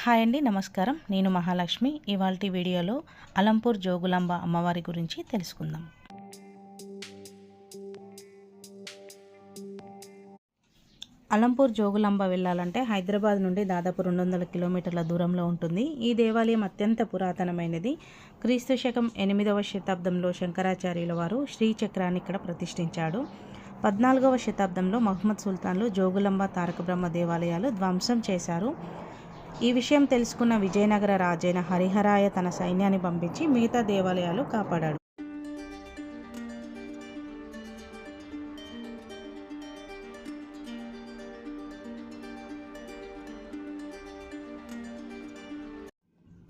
Hi అండి నమస్కారం. నేను మహాలక్ష్మి. ఇవాళ వీడియోలో అలంపూర్ జోగులాంబ అమ్మవారి గురించి తెలుసుకుందాం. అలంపూర్ జోగులాంబ వెళ్ళాలంటే హైదరాబాద్ నుండి దాదాపు రెండు వందల కిలోమీటర్ల దూరంలో ఉంటుంది. ఈ దేవాలయం అత్యంత పురాతనమైనది. క్రీస్తు శకం ఎనిమిదవ శతాబ్దంలో శంకరాచార్యుల వారు శ్రీచక్రాన్ని ఇక్కడ ప్రతిష్ఠించాడు. పద్నాలుగవ శతాబ్దంలో మహమ్మద్ సుల్తాన్లు జోగులంబ తారక బ్రహ్మ దేవాలయాలు ధ్వంసం చేశారు. ఈ విషయం తెలుసుకున్న విజయనగర రాజైన హరిహరాయ తన సైన్యాన్ని పంపించి మిగతా దేవాలయాలు కాపాడాడు.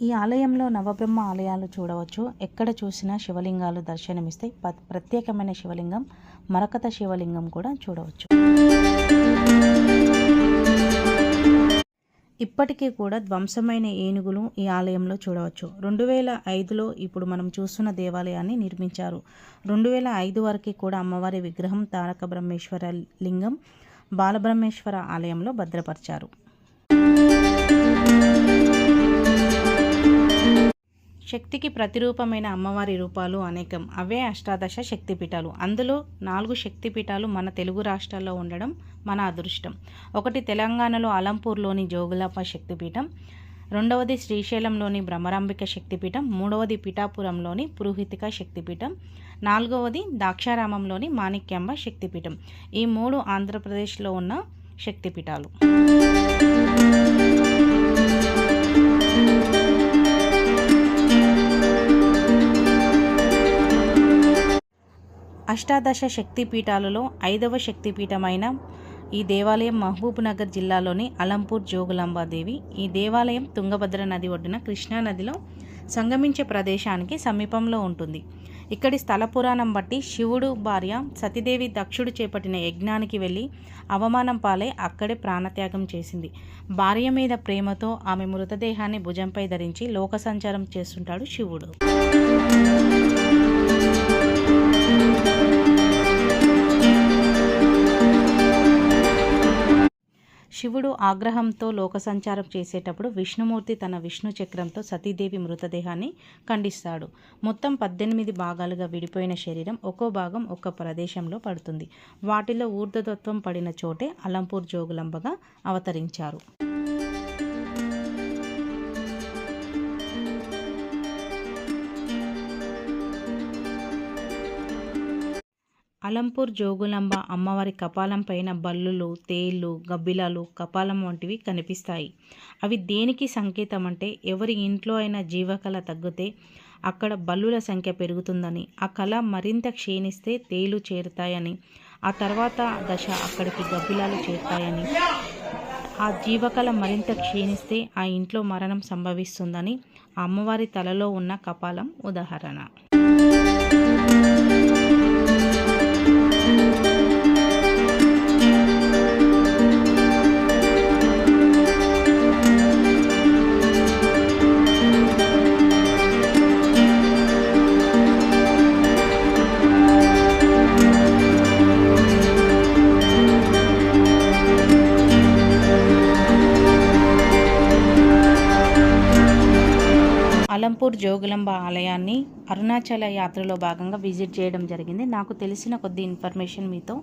ఈ ఆలయంలో నవబ్రహ్మ ఆలయాలు చూడవచ్చు. ఎక్కడ చూసినా శివలింగాలు దర్శనమిస్తాయి. ప్రత్యేకమైన శివలింగం మరకత శివలింగం కూడా చూడవచ్చు. ఇప్పటికీ కూడా ధ్వంసమైన ఏనుగులు ఈ ఆలయంలో చూడవచ్చు. రెండు వేల ఐదులో ఇప్పుడు మనం చూస్తున్న దేవాలయాన్ని నిర్మించారు. రెండు వేల ఐదు వరకు కూడా అమ్మవారి విగ్రహం తారక బ్రహ్మేశ్వర లింగం బాలబ్రహ్మేశ్వర ఆలయంలో భద్రపరిచారు. శక్తికి ప్రతిరూపమైన అమ్మవారి రూపాలు అనేకం. అవే అష్టాదశ శక్తిపీఠాలు. అందులో నాలుగు శక్తిపీఠాలు మన తెలుగు రాష్ట్రాల్లో ఉండడం మన అదృష్టం. ఒకటి తెలంగాణలో అలంపూర్లోని జోగులాప శక్తిపీఠం. రెండవది శ్రీశైలంలోని భ్రమరాంబిక శక్తిపీఠం. మూడవది పిఠాపురంలోని పురోహితిక శక్తిపీఠం. నాలుగవది దాక్షారామంలోని మాణిక్యాంబ శక్తిపీఠం. ఈ మూడు ఆంధ్రప్రదేశ్లో ఉన్న శక్తిపీఠాలు. అష్టాదశ శక్తిపీఠాలలో ఐదవ శక్తిపీఠమైన ఈ దేవాలయం మహబూబ్ నగర్ జిల్లాలోని అలంపూర్ జోగులాంబాదేవి. ఈ దేవాలయం తుంగభద్ర నది ఒడ్డున కృష్ణానదిలో సంగమించే ప్రదేశానికి సమీపంలో ఉంటుంది. ఇక్కడి స్థల పురాణం బట్టి శివుడు భార్య సతీదేవి దక్షుడు చేపట్టిన యజ్ఞానికి వెళ్ళి అవమానం పాలై అక్కడే ప్రాణత్యాగం చేసింది. భార్య మీద ప్రేమతో ఆమె మృతదేహాన్ని భుజంపై ధరించి లోక సంచారం చేస్తుంటాడు శివుడు. శివుడు ఆగ్రహంతో లోక సంచారం చేసేటప్పుడు విష్ణుమూర్తి తన విష్ణు చక్రంతో సతీదేవి మృతదేహాన్ని ఖండిస్తాడు. మొత్తం పద్దెనిమిది భాగాలుగా విడిపోయిన శరీరం ఒక్కో భాగం ఒక్క ప్రదేశంలో పడుతుంది. వాటిలో ఊర్ధతత్వం పడిన చోటే అలంపూర్ జోగులంబగా అవతరించారు. అలంపూర్ జోగులంబ అమ్మవారి కపాలం పైన బల్లులు తేళ్ళు గబ్బిలాలు కపాలం వంటివి కనిపిస్తాయి. అవి దేనికి సంకేతం అంటే ఎవరి ఇంట్లో అయినా జీవకళ తగ్గితే అక్కడ బల్లుల సంఖ్య పెరుగుతుందని ఆ కళ మరింత క్షీణిస్తే తేలు చేరుతాయని ఆ తర్వాత దశ అక్కడికి గబ్బిలాలు చేరుతాయని ఆ జీవకళ మరింత క్షీణిస్తే ఆ ఇంట్లో మరణం సంభవిస్తుందని అమ్మవారి తలలో ఉన్న కపాలం ఉదాహరణ. Thank you. అలంపూర్ జోగులంబ ఆలయాన్ని అరుణాచల యాత్రలో భాగంగా విజిట్ చేయడం జరిగింది. నాకు తెలిసిన కొద్ది ఇన్ఫర్మేషన్ మీతో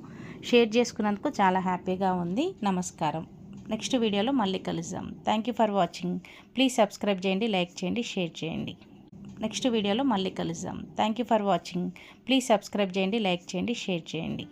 షేర్ చేసుకున్నందుకు చాలా హ్యాపీగా ఉంది. నమస్కారం. నెక్స్ట్ వీడియోలో మళ్ళీ కలుద్దాం. Thank you for watching please subscribe చేయండి లైక్ చేయండి షేర్ చేయండి. నెక్స్ట్ వీడియోలో మళ్ళీ కలుద్దాం. Thank you for watching please subscribe చేయండి లైక్ చేయండి షేర్ చేయండి.